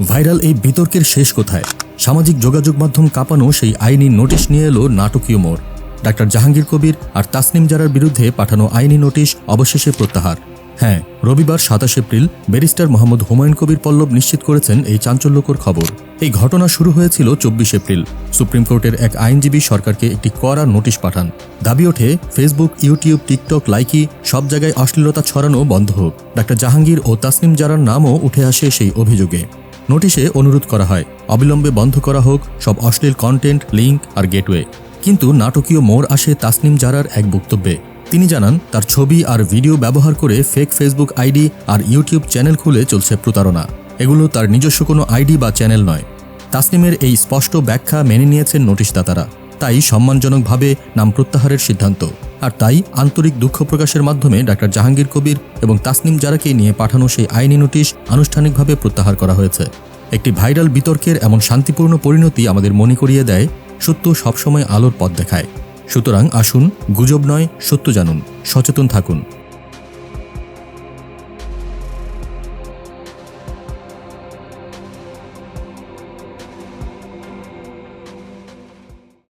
Viral এই বিতর্কের শেষ কোথায়? সামাজিক যোগাযোগ মাধ্যম কাঁপানো সেই আইনি নোটিশ নিয়ে এলো নাটকীয় মোড়। ডাক্তার জাহাঙ্গীর কবির আর তাসনিম জারার বিরুদ্ধে পাঠানো আইনি নোটিশ অবশেষে প্রত্যাহার। হ্যাঁ রবিবার সাতাশ এপ্রিল ব্যারিস্টার মোহাম্মদ হুমায়ুন কবির পল্লব নিশ্চিত করেছেন এই চাঞ্চল্যকর খবর। এই ঘটনা শুরু হয়েছিল চব্বিশ এপ্রিল। সুপ্রিম কোর্টের এক আইনজীবী সরকারকে একটি কড়া নোটিশ পাঠান। দাবি ওঠে, ফেসবুক, ইউটিউব, টিকটক, লাইকি সব জায়গায় অশ্লীলতা ছড়ানো বন্ধ হোক। ডাক্তার জাহাঙ্গীর ও তাসনিম জারার নামও উঠে আসে সেই অভিযোগে। নোটিশে অনুরোধ করা হয়, অবিলম্বে বন্ধ করা হোক সব অশ্লীল কন্টেন্ট লিঙ্ক আর গেটওয়ে কিন্তু নাটকীয় মোড় আসে তাসনিম জারার এক বক্তব্যে। তিনি জানান, তার ছবি আর ভিডিও ব্যবহার করে ফেক ফেসবুক আইডি আর ইউটিউব চ্যানেল খুলে চলছে প্রতারণা। এগুলো তার নিজস্ব কোনো আইডি বা চ্যানেল নয়। তাসনিমের এই স্পষ্ট ব্যাখ্যা মেনে নিয়েছেন নোটিশদাতারা। তাই সম্মানজনকভাবে নাম প্রত্যাহারের সিদ্ধান্ত। আর তাই আন্তরিক দুঃখ প্রকাশের মাধ্যমে ডাক্তার জাহাঙ্গীর কবির এবং তাসনিম জারাকে নিয়ে পাঠানো সেই আইনি নোটিশ আনুষ্ঠানিকভাবে প্রত্যাহার করা হয়েছে। একটি ভাইরাল বিতর্কের এমন শান্তিপূর্ণ পরিণতি আমাদের মনে করিয়ে দেয় সত্য সবসময় আলোর পথ দেখায়। সুতরাং আসুন, গুজব নয়, সত্য জানুন। সচেতন থাকুন।